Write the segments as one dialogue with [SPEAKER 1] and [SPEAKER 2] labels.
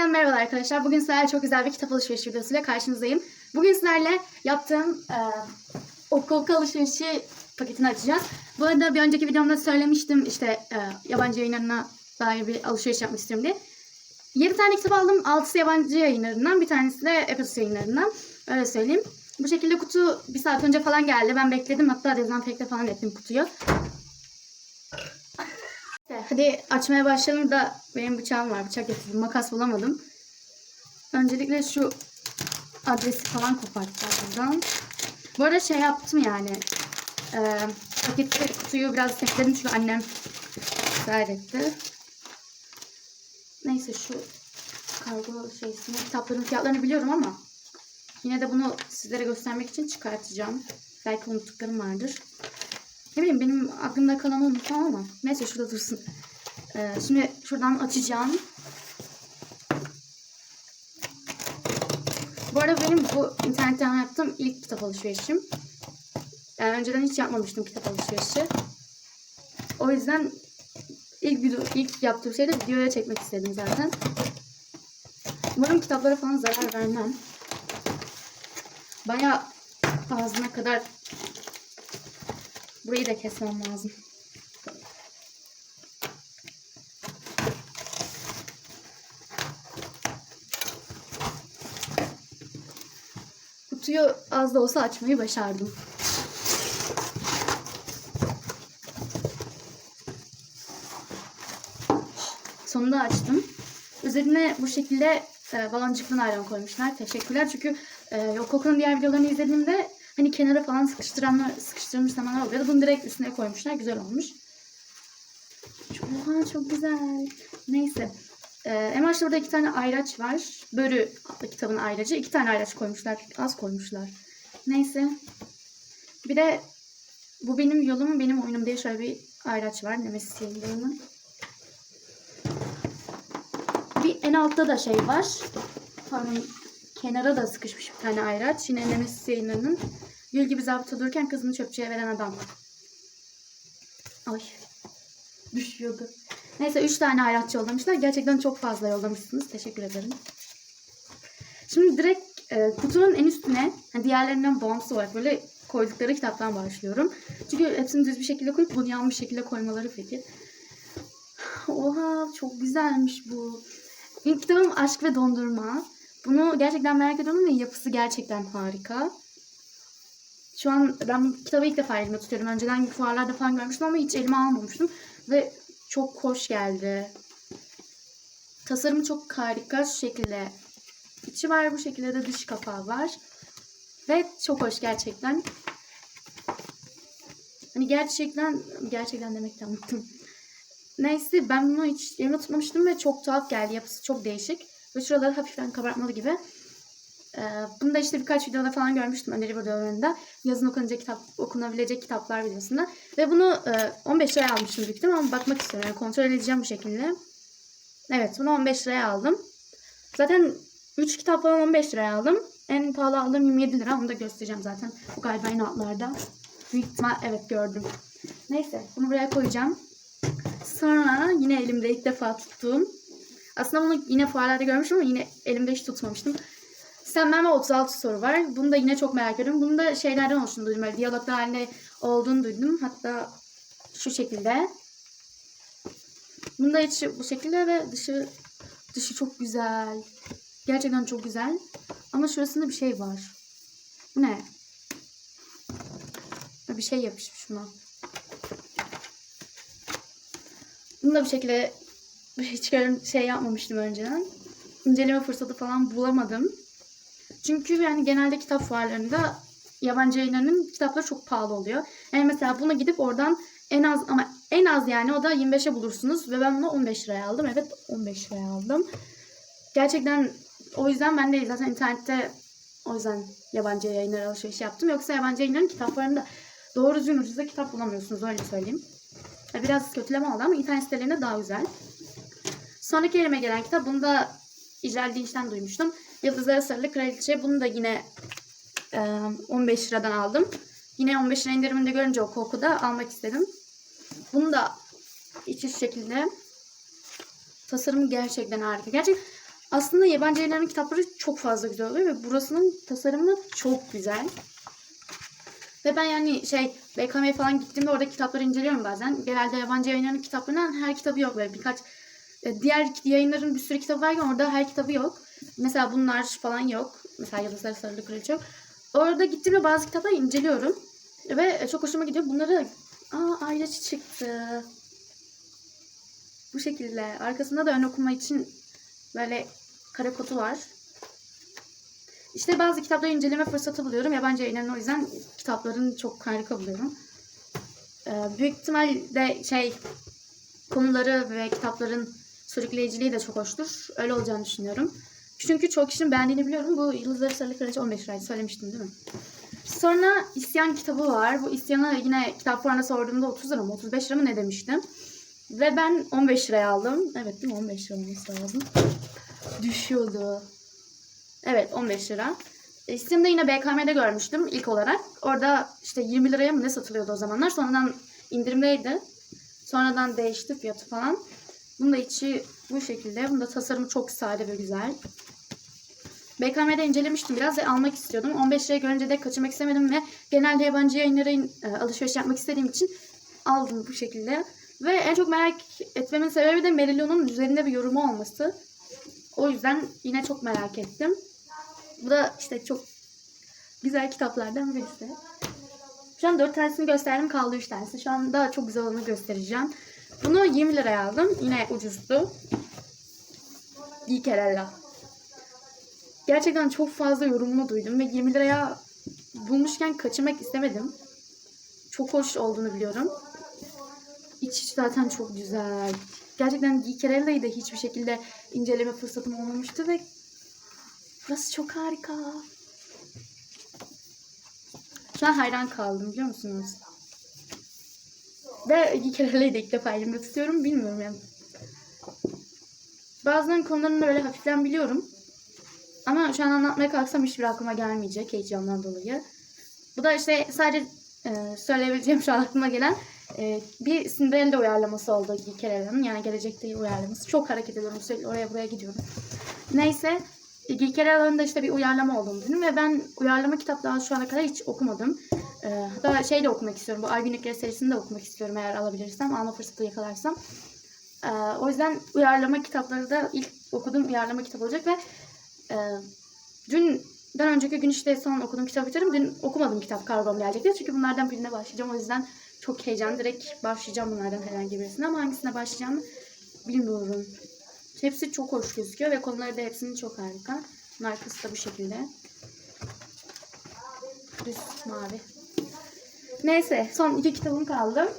[SPEAKER 1] Yeniden merhaba arkadaşlar. Bugün sizlerle çok güzel bir kitap alışveriş videosuyla karşınızdayım. Bugün sizlerle yaptığım e, okul alışverişi paketini açacağız. Bu arada bir önceki videomda söylemiştim işte e, yabancı yayınlarına dair bir alışveriş yapmak istiyorum diye. 7 tane kitap aldım. 6'sı yabancı yayınlarından, bir tanesi de Epos yayınlarından. Öyle söyleyeyim. Bu şekilde kutu bir saat önce falan geldi. Ben bekledim. Hatta dezenfekte falan ettim kutuyu. Hadi açmaya başlayalım da benim bıçağım var. Bıçak getirdim. Makas bulamadım. Öncelikle şu adresi falan kopartacağız buradan. Bu arada şey yaptım yani. E, paketi kutuyu biraz sekledim çünkü annem ısrar etti. Neyse şu kargo şeysini kitapların fiyatlarını biliyorum ama yine de bunu sizlere göstermek için çıkartacağım. Belki unuttuklarım vardır. Ne bileyim benim aklımda kalan unutmam ama neyse şurada dursun. Ee, şimdi şuradan açacağım. Bu arada benim bu internetten yaptığım ilk kitap alışverişim. Yani önceden hiç yapmamıştım kitap alışverişi. O yüzden ilk video, ilk yaptığım şeyi de videoya çekmek istedim zaten. Umarım kitaplara falan zarar vermem. Baya ağzına kadar burayı da kesmem lazım. Kutuyu az da olsa açmayı başardım. Sonunda açtım. Üzerine bu şekilde e, baloncuklu naylon koymuşlar. Teşekkürler. Çünkü e, Yokok'un diğer videolarını izlediğimde hani kenara falan sıkıştıranlar, sıkıştırmış zamanlar oluyordu. Bunu direkt üstüne koymuşlar. Güzel olmuş. Oha çok güzel. Neyse. Ee, en başta burada iki tane ayraç var. Börü adlı kitabın ayracı. İki tane ayraç koymuşlar. Az koymuşlar. Neyse. Bir de bu benim yolum, benim oyunum diye şöyle bir ayraç var. Nemesis yayınlarının. Bir en altta da şey var. Pardon. Kenara da sıkışmış bir tane ayraç. Yine Nemesis yayınlarının. Gül gibi zabıta dururken kızını çöpçüye veren adam. Ay. Düşüyordu. Neyse 3 tane ayraççı yollamışlar. Gerçekten çok fazla yollamışsınız. Teşekkür ederim. Şimdi direkt e, kutunun en üstüne yani diğerlerinden bağımsız olarak böyle koydukları kitaptan başlıyorum. Çünkü hepsini düz bir şekilde koyup bunu yanlış şekilde koymaları fikir. Oha çok güzelmiş bu. İlk kitabım Aşk ve Dondurma. Bunu gerçekten merak ediyorum ve yapısı gerçekten harika. Şu an ben bu kitabı ilk defa elime tutuyorum. Önceden fuarlarda falan görmüştüm ama hiç elime almamıştım. Ve çok hoş geldi. Tasarımı çok harika şu şekilde. İçi var bu şekilde de dış kapağı var. Ve çok hoş gerçekten. Hani gerçekten gerçekten demekten unuttum. Neyse ben bunu hiç elime tutmamıştım ve çok tuhaf geldi. Yapısı çok değişik. Ve şuraları hafiften kabartmalı gibi. Ee, bunu da işte birkaç videoda falan görmüştüm öneri videolarında. Yazın okunacak kitap, okunabilecek kitaplar videosunda. Ve bunu e, 15 liraya almıştım büyük ama bakmak istiyorum. Yani kontrol edeceğim bu şekilde. Evet bunu 15 liraya aldım. Zaten 3 kitap falan 15 liraya aldım. En pahalı aldığım 27 lira. Onu da göstereceğim zaten. Bu galiba en altlarda. Büyük ihtimal evet gördüm. Neyse bunu buraya koyacağım. Sonra yine elimde ilk defa tuttuğum. Aslında bunu yine fuarlarda görmüştüm ama yine elimde hiç tutmamıştım. Sen ben ve 36 soru var. Bunu da yine çok merak ediyorum. Bunu da şeylerden oluştuğunu duydum. Böyle diyaloglar halinde olduğunu duydum. Hatta şu şekilde. Bunda içi bu şekilde ve dışı dışı çok güzel. Gerçekten çok güzel. Ama şurasında bir şey var. Ne? Bir şey yapışmış buna. Bunu da bu şekilde hiç şey yapmamıştım önceden. İnceleme fırsatı falan bulamadım. Çünkü yani genelde kitap fuarlarında yabancı yayınlarının kitapları çok pahalı oluyor. Yani mesela bunu gidip oradan en az ama en az yani o da 25'e bulursunuz ve ben bunu 15 liraya aldım. Evet 15 liraya aldım. Gerçekten o yüzden ben de zaten internette o yüzden yabancı yayınlar alışveriş yaptım. Yoksa yabancı yayınların kitaplarında doğru düzgün ucuza kitap bulamıyorsunuz öyle söyleyeyim. Biraz kötüleme oldu ama internet sitelerinde daha güzel. Sonraki elime gelen kitap bunu da İcral Dinç'ten duymuştum. Yıldızlara Sarılı Kraliçe. Bunu da yine e, 15 liradan aldım. Yine 15 lira indiriminde görünce o kokuda almak istedim. Bunu da içi şu şekilde. Tasarımı gerçekten harika. Gerçek Aslında yabancı yayınların kitapları çok fazla güzel oluyor ve burasının tasarımı çok güzel. Ve ben yani şey BKM'ye falan gittiğimde orada kitapları inceliyorum bazen. Genelde yabancı yayınların kitaplarından her kitabı yok böyle birkaç diğer yayınların bir sürü kitabı varken orada her kitabı yok. Mesela bunlar falan yok. Mesela Yıldızlar Sarılı Kraliçe yok. Orada gittiğimde bazı kitapları inceliyorum. Ve e, çok hoşuma gidiyor. Bunları aa ayrıç çıktı. Bu şekilde. Arkasında da ön okuma için böyle kare kotu var. İşte bazı kitapları inceleme fırsatı buluyorum. Yabancı yayınların o yüzden kitapların çok harika buluyorum. Ee, büyük ihtimalle şey konuları ve kitapların sürükleyiciliği de çok hoştur. Öyle olacağını düşünüyorum. Çünkü çok kişinin beğendiğini biliyorum. Bu Yıldızları Sarılı Kraliçe 15 liraydı. Söylemiştim değil mi? Sonra İsyan kitabı var. Bu İsyan'ı yine kitap fuarına sorduğumda 30 lira mı 35 lira mı ne demiştim. Ve ben 15 liraya aldım. Evet değil mi? 15 lira olması lazım. Düşüyordu. Evet 15 lira. İsyan'ı da yine BKM'de görmüştüm ilk olarak. Orada işte 20 liraya mı ne satılıyordu o zamanlar. Sonradan indirimdeydi. Sonradan değişti fiyatı falan. Bunun da içi bu şekilde. Bunda tasarımı çok sade ve güzel. BKM'de incelemiştim biraz ve almak istiyordum. 15 liraya görünce de kaçırmak istemedim ve genelde yabancı yayınların e, alışveriş yapmak istediğim için aldım bu şekilde. Ve en çok merak etmemin sebebi de Merilion'un üzerinde bir yorumu olması. O yüzden yine çok merak ettim. Bu da işte çok güzel kitaplardan birisi. Şu an 4 tanesini gösterdim kaldı 3 tanesi. Şu anda çok güzel olanı göstereceğim. Bunu 20 liraya aldım. Yine ucuzdu. Gikerella. Gerçekten çok fazla yorumunu duydum ve 20 liraya bulmuşken kaçırmak istemedim. Çok hoş olduğunu biliyorum. İç iç zaten çok güzel. Gerçekten Gikerella'yı da hiçbir şekilde inceleme fırsatım olmamıştı ve burası çok harika. Şu an hayran kaldım biliyor musunuz? Ve Gikerella'yı da ilk defa elimde tutuyorum. Bilmiyorum yani. Bazılarının konularını böyle hafiften biliyorum. Ama şu an anlatmaya kalksam hiçbir aklıma gelmeyecek heyecandan dolayı. Bu da işte sadece e, söyleyebileceğim şu an aklıma gelen e, bir Cinderella uyarlaması oldu Gilkerella'nın. Yani gelecekte uyarlaması. Çok hareket ediyorum sürekli oraya buraya gidiyorum. Neyse Gilkerella'nın da işte bir uyarlama olduğunu düşündüm ve ben uyarlama kitap daha şu ana kadar hiç okumadım. E, hatta şey de okumak istiyorum. Bu Ay Günlükleri serisini de okumak istiyorum eğer alabilirsem. Alma fırsatı yakalarsam. E, o yüzden uyarlama kitapları da ilk okuduğum uyarlama kitap olacak ve e, dünden önceki gün işte son okuduğum kitabı bitirdim. Dün okumadım kitap kargom gelecekti. Çünkü bunlardan birine başlayacağım. O yüzden çok heyecanlı. Direkt başlayacağım bunlardan herhangi birisine. Ama hangisine başlayacağımı bilmiyorum. Hepsi çok hoş gözüküyor ve konuları da hepsinin çok harika. Bunun arkası da bu şekilde. Düz mavi. Neyse son iki kitabım kaldı.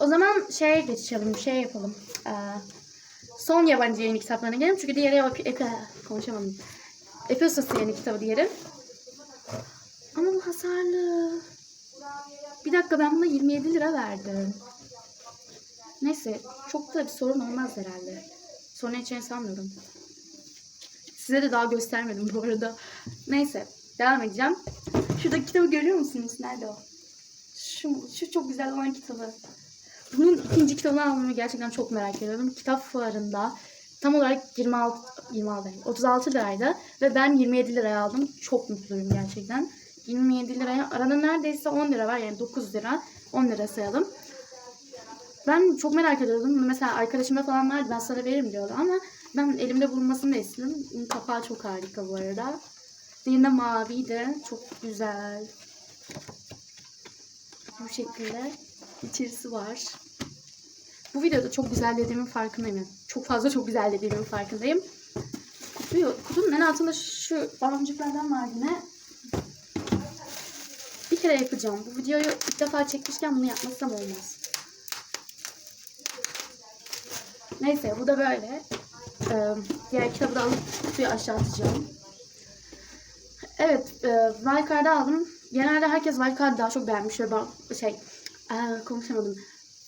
[SPEAKER 1] O zaman şeye geçelim, şey yapalım. Ee, son yabancı yayın kitaplarına gelelim. Çünkü diğeri ep- ep- konuşamadım. Efesos yeni kitabı diğeri. Ama bu hasarlı. Bir dakika ben buna 27 lira verdim. Neyse çok da bir sorun olmaz herhalde. Sorun edeceğini sanmıyorum. Size de daha göstermedim bu arada. Neyse devam edeceğim. Şuradaki kitabı görüyor musunuz? Nerede o? Şu, şu çok güzel olan kitabı. Bunun ikinci kitabını almayı gerçekten çok merak ediyorum. Kitap fuarında tam olarak 26, 26 değil, 36 liraydı. Ve ben 27 liraya aldım. Çok mutluyum gerçekten. 27 liraya arada neredeyse 10 lira var yani 9 lira 10 lira sayalım. Ben çok merak ediyordum. Mesela arkadaşımda falan vardı ben sana veririm diyordu ama ben elimde bulunmasını da istedim. Kapağı çok harika bu arada. Diğerinde maviydi. Çok güzel. Bu şekilde içerisi var. Bu videoda çok güzel dediğimin farkındayım. Yani Çok fazla çok güzel dediğimin farkındayım. Kutuyu, kutunun en altında şu baloncuklardan var yine. Bir kere yapacağım. Bu videoyu ilk defa çekmişken bunu yapmasam olmaz. Neyse bu da böyle. Ee, diğer kitabı da alıp kutuyu aşağı atacağım. Evet, e, Wildcard'ı aldım. Genelde herkes Wildcard'ı daha çok beğenmiş ve şey, konuşamadım.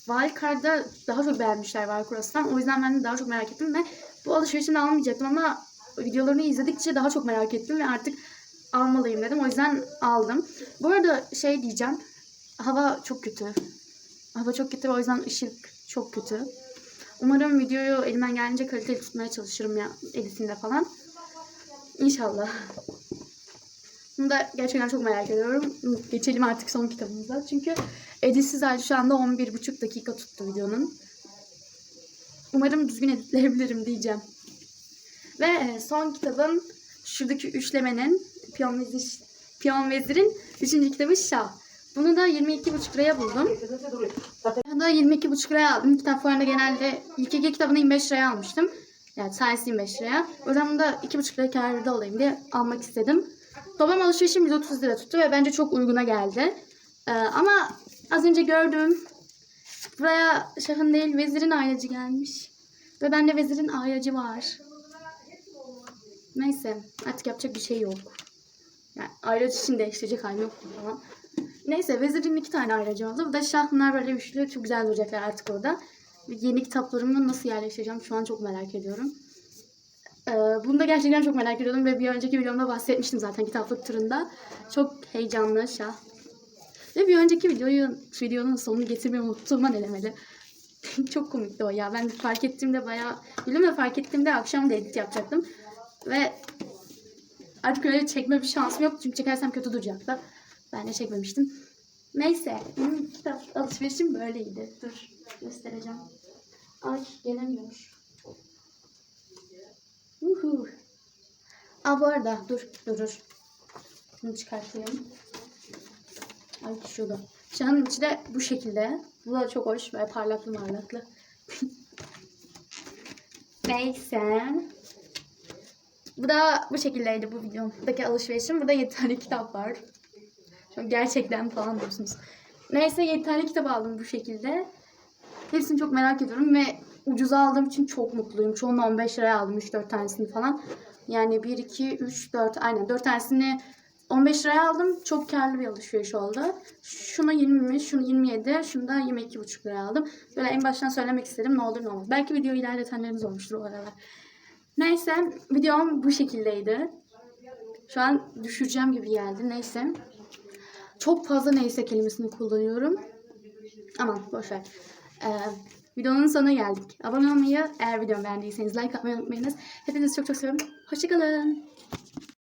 [SPEAKER 1] Wildcard'da daha çok beğenmişler Wildcross'tan. O yüzden ben de daha çok merak ettim ve bu alışverişini almayacaktım ama videolarını izledikçe daha çok merak ettim ve artık almalıyım dedim. O yüzden aldım. Bu arada şey diyeceğim. Hava çok kötü. Hava çok kötü ve o yüzden ışık çok kötü. Umarım videoyu elimden geldiğince kaliteli tutmaya çalışırım ya editinde falan. İnşallah. Bunu da gerçekten çok merak ediyorum. Geçelim artık son kitabımıza. Çünkü editsiz hali şu anda 11,5 dakika tuttu videonun. Umarım düzgün editleyebilirim diyeceğim. Ve e, son kitabım şuradaki üçlemenin Piyon, Vezir, Piyon Vezir'in 3. kitabı Şah. Bunu da 22,5 liraya buldum. Bunu da 22,5 liraya aldım. Kitap fuarında genelde ilk iki kitabını 25 liraya almıştım. Yani tanesi 25 liraya. O yüzden bunu da 2,5 liraya kârda olayım diye almak istedim. Toplam alışverişim 130 lira tuttu ve bence çok uyguna geldi. Ee, ama az önce gördüm. Buraya Şah'ın değil Vezir'in ailacı gelmiş. Ve bende Vezir'in ailacı var. Neyse artık yapacak bir şey yok. Yani ayracı için değiştirecek halim yok falan. Neyse Vezir'in iki tane ayracı oldu. Bu da Şah bunlar böyle üçlü çok güzel duracaklar artık orada. Yeni kitaplarımı nasıl yerleştireceğim şu an çok merak ediyorum. Ee, bunu da gerçekten çok merak ediyordum ve bir önceki videomda bahsetmiştim zaten kitaplık turunda. Çok heyecanlı Şah. Ve bir önceki videoyu, videonun sonunu getirmeyi unuttuğuma ne demeli. çok komikti o ya. Ben fark ettiğimde bayağı... Bilmiyorum da fark ettiğimde akşam da edit yapacaktım. Ve artık öyle çekme bir şansım yok. Çünkü çekersem kötü duracaktı. Ben de çekmemiştim. Neyse. Benim kitap alışverişim böyleydi. Dur göstereceğim. Ay gelemiyor. Uhu. Aa bu arada dur dur dur. Bunu çıkartayım. Ay şurada. Şanın içi de bu şekilde. Bu da çok hoş ve parlaklı parlaklı. Neyse. Bu da bu şekildeydi bu videomdaki alışverişim. Burada 7 tane kitap var. An gerçekten falan diyorsunuz. Neyse 7 tane kitap aldım bu şekilde. Hepsini çok merak ediyorum ve ucuza aldığım için çok mutluyum. Çoğunu 15 liraya aldım 3-4 tanesini falan. Yani 1, 2, 3, 4 aynen 4 tanesini 15 liraya aldım. Çok karlı bir alışveriş oldu. Şunu 20, şunu 27, şunu da 22,5 liraya aldım. Böyle en baştan söylemek istedim ne olur ne olmaz. Belki videoyu ilerletenleriniz olmuştur o aralar. Neyse videom bu şekildeydi. Şu an düşüreceğim gibi geldi. Neyse. Çok fazla neyse kelimesini kullanıyorum. Aman boşver. Ee, videonun sonuna geldik. Abone olmayı, eğer videomu beğendiyseniz like atmayı unutmayınız. Hepinizi çok çok seviyorum. Hoşçakalın.